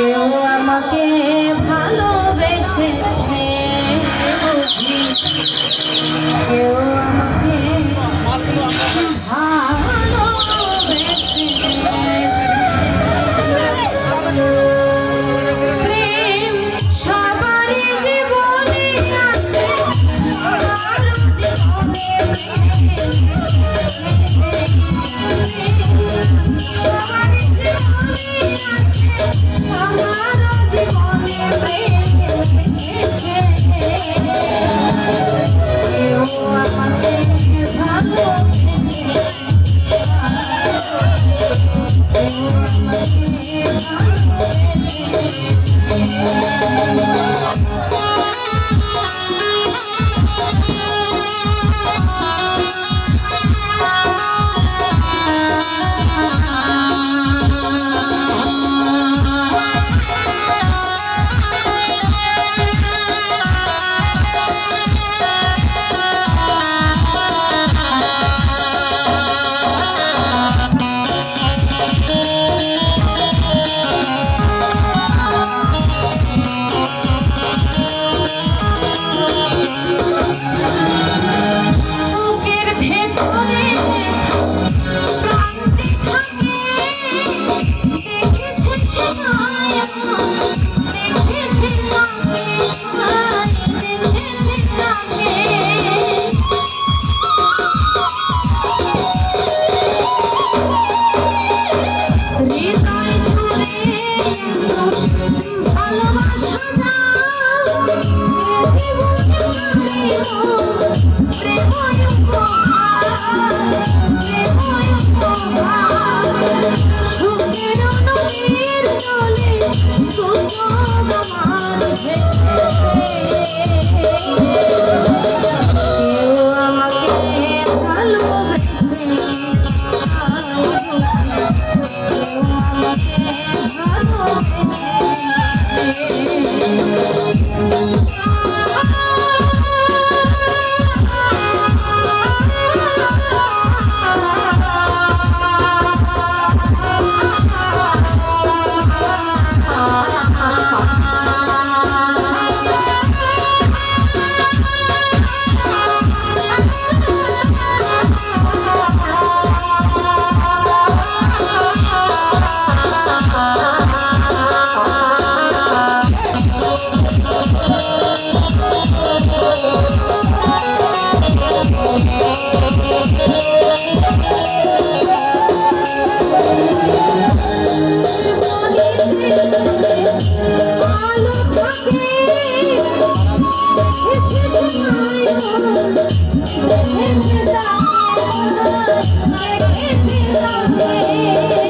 কেউ আমাকে ভালোবেসেছে। Oh, I can't see the